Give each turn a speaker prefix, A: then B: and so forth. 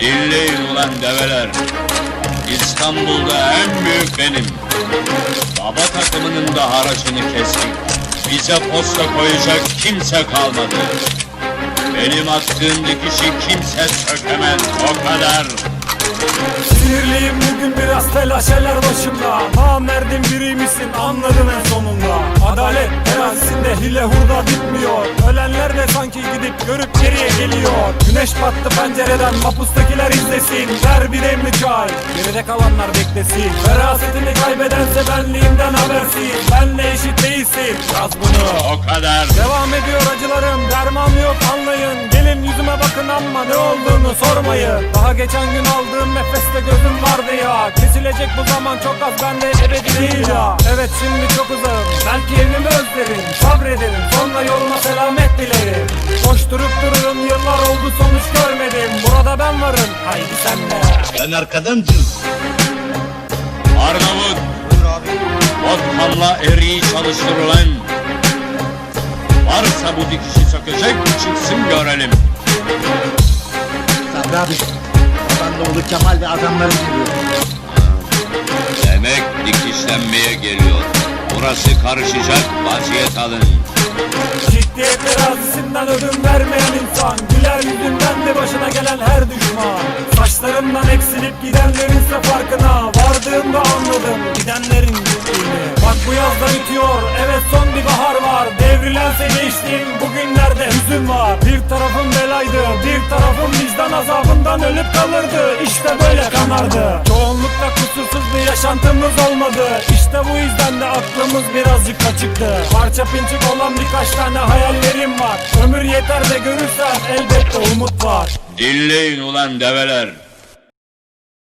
A: Dinleyin ulan develer. İstanbul'da en büyük benim. Baba takımının da haraçını kestik. Bize posta koyacak kimse kalmadı. Benim attığım dikişi kimse sökemez o kadar.
B: Sinirliyim bugün biraz telaşeler başımda Namerdim biriymişsin anladım en sonunda Adalet terazisinde hile hurda bitmiyor. Ölenler de sanki gidip görüp geriye geliyor. Güneş battı pencereden mapustakiler izlesin. Ver bir demli çay. Geride kalanlar beklesin. Ferasetini kaybedense benliğimden habersiz. Benle eşit değilsin. Yaz bunu.
A: O kadar.
B: Devam ediyor acılarım. Derman yok anlayın. Gelin bakın ama ne olduğunu sormayın Daha geçen gün aldığım nefeste gözüm vardı ya Kesilecek bu zaman çok az bende ebedi değil ya Evet şimdi çok uzağım belki evimi özlerim Sabrederim sonra yoluma selamet dilerim Koşturup dururum yıllar oldu sonuç görmedim Burada ben varım haydi sen de
C: Ben arkadan cız.
A: Arnavut. Vodkamla eriği çalıştır ulan. Varsa bu dikişi sökecek çıksın görelim.
C: Sabri abi. Babamla oğlu Kemal ve adamları geliyor.
A: Demek dikişlenmeye geliyor. Burası karışacak vaziyet alın.
B: Ciddiyet terazisinden ödün vermeyen insan Güler yüzünden de başına gelen her düşman Saçlarımdan eksilip gidenlerinse farkına Vardığımda anladım. Gidenlerin gittiğini Bak bu yazda bitiyor. Evet son bir bahar var. Devrilense geçtiğim bugünlerde hüzün var. Bir tarafım belaydı bir tarafım vicdan azabından ölüp kalırdı. İşte böyle kanardı. Çoğunlukla kusursuz bir yaşantımız olmadı. İşte bu yüzden de aklımız birazcık açıktı Parça pinçik olan birkaç tane hayallerim var. Ömür yeter de görürsen elbette umut var
A: Dinleyin ulan develer.